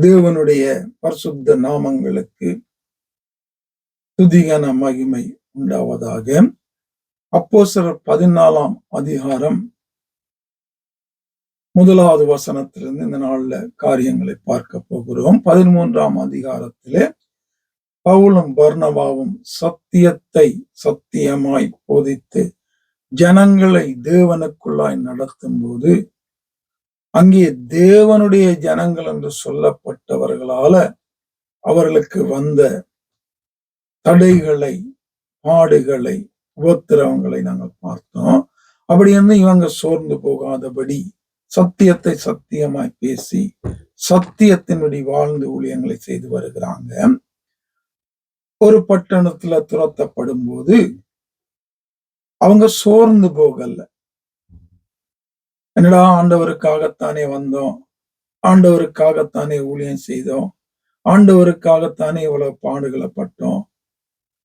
தேவனுடைய பரிசுத்த நாமங்களுக்கு துதிகன மகிமை உண்டாவதாக. அப்போஸ்தலர் பதினாலாம் அதிகாரம் முதலாவது வசனத்திலிருந்து இந்த நாள்ல காரியங்களை பார்க்க போகிறோம். பதிமூன்றாம் அதிகாரத்திலே பவுலும் பர்ணவாவும் சத்தியத்தை சத்தியமாய் போதித்து ஜனங்களை தேவனுக்குள்ளாய் நடத்தும் போது அங்கே தேவனுடைய ஜனங்கள் என்று சொல்லப்பட்டவர்களால அவர்களுக்கு வந்த தடைகளை பாடுகளை உபத்திரவங்களை நாங்கள் பார்த்தோம். அப்படி இருந்து இவங்க சோர்ந்து போகாதபடி சத்தியத்தை சத்தியமாய் பேசி சத்தியத்தினுடைய வாழ்ந்து ஊழியங்களை செய்து வருகிறாங்க. ஒரு பட்டணத்துல துரத்தப்படும் போது அவங்க சோர்ந்து போகல. என்னடா ஆண்டவருக்காகத்தானே வந்தோம்? ஆண்டவருக்காகத்தானே ஊழியம் செய்தோம்? ஆண்டவருக்காகத்தானே இவ்வளவு பாடுகளை பட்டோம்?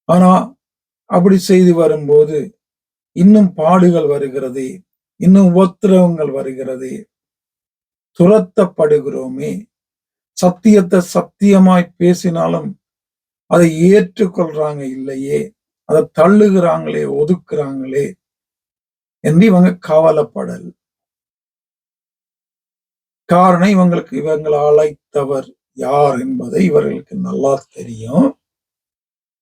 ஆனா அப்படி செய்து வரும்போது இன்னும் பாடுகள் வருகிறது இன்னும் உபத்திரவங்கள் வருகிறது. துரத்தப்படுகிறோமே. சத்தியத்தை சத்தியமாய் பேசினாலும் அதை ஏற்றுக்கொள்றாங்க இல்லையே. அதை தள்ளுகிறாங்களே ஒதுக்குறாங்களே. என்று இவங்க கவலைப்படல். காரணம் இவங்களுக்கு இவங்களை அழைத்தவர் யார் என்பதை இவர்களுக்கு நல்லா தெரியும்.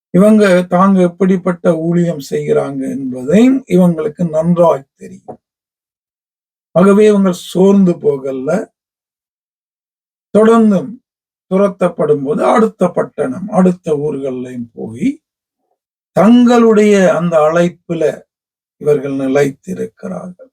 இவங்க தாங்க எப்படிப்பட்ட ஊழியம் செய்கிறாங்க என்பதையும் இவங்களுக்கு நன்றாய் தெரியும். ஆகவே இவங்க சோர்ந்து போகல. தொடர்ந்தும் துரத்தப்படும் போது அடுத்த பட்டணம் அடுத்த ஊர்களையும் போய் தங்களுடைய அந்த அழைப்புல இவர்கள் நிலைத்திருக்கிறார்கள்.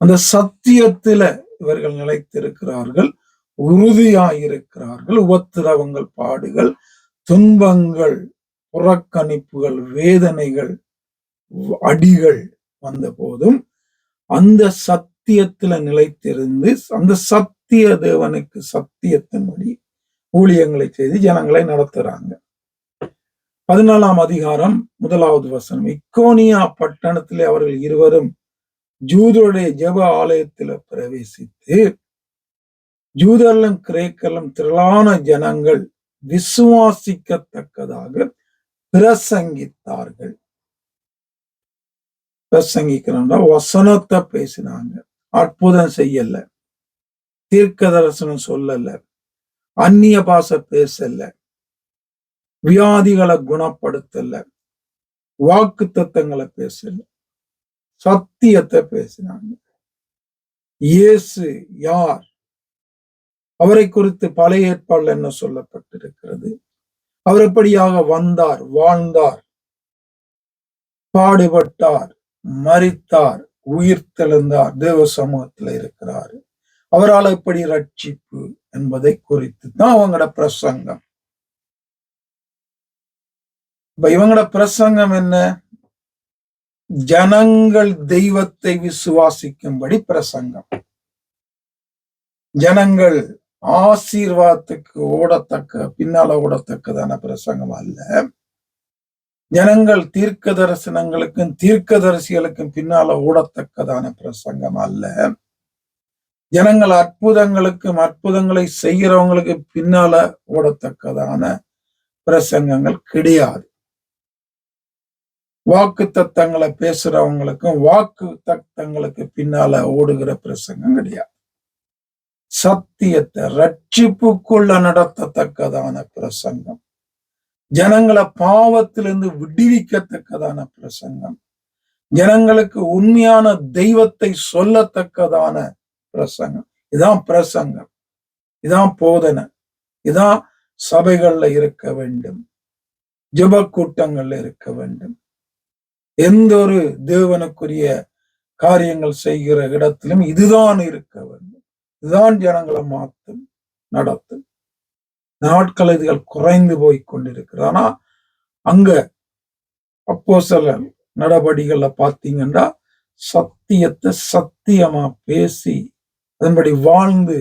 அந்த சத்தியத்துல இவர்கள் நிலைத்திருக்கிறார்கள் உறுதியாயிருக்கிறார்கள். உபத்திரவங்கள் பாடுகள் துன்பங்கள் புறக்கணிப்புகள் வேதனைகள் அடிகள் வந்த போதும் அந்த சத்தியத்துல நிலைத்திருந்து அந்த சத்திய தேவனுக்கு சத்தியத்தின்படி ஊழியங்களை செய்து ஜனங்களை நடத்துறாங்க. பதினாலாம் அதிகாரம் முதலாவது வசனம். இக்கோனியா பட்டணத்திலே அவர்கள் இருவரும் ஜூதருடைய ஜெப ஆலயத்துல பிரவேசித்து ஜூதர்லம் கிரேக்கலம் திரளான ஜனங்கள் விசுவாசிக்கத்தக்கதாக பிரசங்கித்தார்கள். பிரசங்கிக்கிறாங்க வசனத்தை பேசினாங்க. அற்புதம் செய்யல. தீர்க்க தரிசனம் சொல்லல. அந்நிய பாச பேசல. வியாதிகளை குணப்படுத்தல. வாக்கு தத்தங்களை பேசல. சத்தியத்தை பேசினாங்க. இயேசு யார்? அவரை குறித்து பழைய ஏற்பாடு என்ன சொல்லப்பட்டிருக்கிறது? அவர் எப்படியாக வந்தார் வாழ்ந்தார்? பாடுபட்டார் மறித்தார் உயிர் தெழுந்தார் தேவ சமூகத்துல இருக்கிறார். அவரால் எப்படி ரட்சிப்பு என்பதை குறித்து தான் அவங்களோட பிரசங்கம். இப்ப இவங்களோட பிரசங்கம் என்ன? ஜனங்கள் தெய்வத்தை விசுவாசிக்கும்படி பிரசங்கம். ஜனங்கள் ஆசீர்வாதத்துக்கு ஓடத்தக்க பின்னால ஓடத்தக்கதான பிரசங்கம் அல்ல. ஜனங்கள் தீர்க்க தரிசனங்களுக்கும் தீர்க்க தரிசிகளுக்கும் பின்னால ஓடத்தக்கதான பிரசங்கம் அல்ல. ஜனங்கள் அற்புதங்களுக்கும் அற்புதங்களை செய்கிறவங்களுக்கு பின்னால ஓடத்தக்கதான பிரசங்கங்கள் கிடையாது. வாக்கு தத்தங்களை பேசுறவங்களுக்கும் வாக்கு தத்தங்களுக்கு பின்னால ஓடுகிற பிரசங்கம் கிடையாது. சத்தியத்தை ரட்சிப்புக்குள்ள நடத்தத்தக்கதான பிரசங்கம். ஜனங்களை பாவத்திலிருந்து விடுவிக்கத்தக்கதான பிரசங்கம். ஜனங்களுக்கு உண்மையான தெய்வத்தை சொல்லத்தக்கதான பிரசங்கம். இதான் பிரசங்கம். இதான் போதனை. இதான் சபைகள்ல இருக்க வேண்டும். ஜப கூட்டங்கள்ல இருக்க வேண்டும். எந்த ஒரு தேவனுக்குரிய காரியங்கள் செய்கிற இடத்திலும் இதுதான் இருக்க வேண்டும். இதுதான் ஜனங்களை மாற்றும் நடத்தும். நாட்கள் இதுகள் குறைந்து போய் கொண்டிருக்கிறது. ஆனா அங்க அப்போ சில நடவடிக்கைகள்ல பாத்தீங்கன்னா சத்தியத்தை சத்தியமா பேசி அதன்படி வாழ்ந்து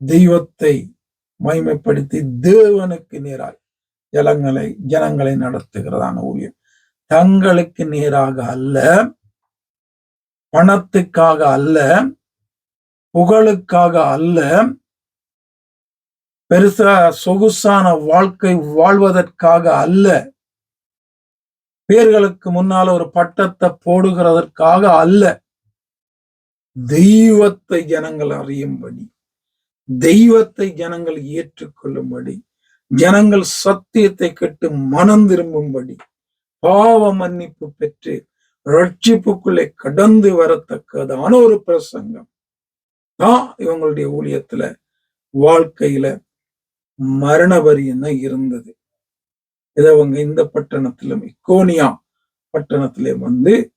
தெய்வத்தை மைமைப்படுத்தி தேவனுக்கு நேராய் ஜனங்களை ஜனங்களை நடத்துகிறதான ஊழியம். தங்களுக்கு நேராக அல்ல பணத்துக்காக அல்ல புகழுக்காக அல்ல. பெருசா சொகுசான வாழ்க்கை வாழ்வதற்காக அல்ல. பேர்களுக்கு முன்னால ஒரு பட்டத்தை போடுகிறதற்காக அல்ல. தெய்வத்தை ஜனங்கள் அறியும்படி தெய்வத்தை ஜனங்கள் ஏற்றுக்கொள்ளும்படி ஜனங்கள் சத்தியத்தை கெட்டு மனம் திரும்பும்படி பாவ மன்னிப்பு பெற்று ரட்சிப்புக்குள்ளே கடந்து வரத்தக்கதான ஒரு பிரசங்கம். தான் இவங்களுடைய ஊழியத்துல வாழ்க்கையில மரண வரியம் இருந்தது? இதை அவங்க இந்த பட்டணத்திலும் இக்கோனியா பட்டணத்திலே வந்து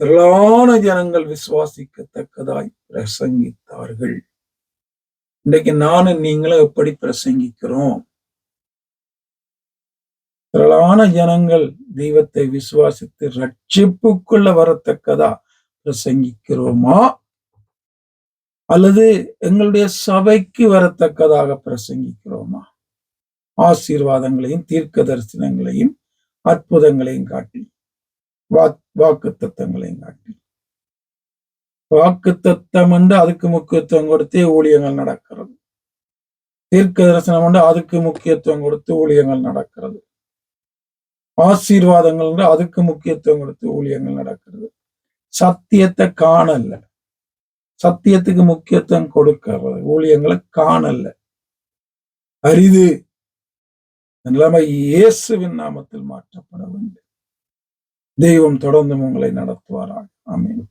திரளான ஜனங்கள் விசுவாசிக்கத்தக்கதாய் பிரசங்கித்தார்கள். இன்றைக்கு நானும் நீங்களும் எப்படி பிரசங்கிக்கிறோம்? திரளான ஜனங்கள் தெய்வத்தை விசுவாசித்து ரட்சிப்புக்குள்ள வரத்தக்கதா பிரசங்கிக்கிறோமா? அல்லது எங்களுடைய சபைக்கு வரத்தக்கதாக பிரசங்கிக்கிறோமா? ஆசீர்வாதங்களையும் தீர்க்க தரிசனங்களையும் அற்புதங்களையும் காட்டி வாக்கு தத்தங்களையும் காட்டி. வாக்கு தத்தம் என்று அதுக்கு முக்கியத்துவம் கொடுத்து ஊழியங்கள் நடக்கிறது. தீர்க்க தரிசனம் என்று அதுக்கு முக்கியத்துவம் கொடுத்து ஊழியங்கள் நடக்கிறது. ஆசீர்வாதங்கள் அதுக்கு முக்கியத்துவம் கொடுத்து ஊழியங்கள் நடக்கிறது. சத்தியத்தை காணல சத்தியத்துக்கு முக்கியத்துவம் கொடுக்கறது. ஊழியங்களை காணல அரிது. நிலைமை இயேசுவின் நாமத்தில் மாற்றப்பட வேண்டும். தெய்வம் தொடர்ந்து உங்களை நடத்துவாராக. ஆமீன்.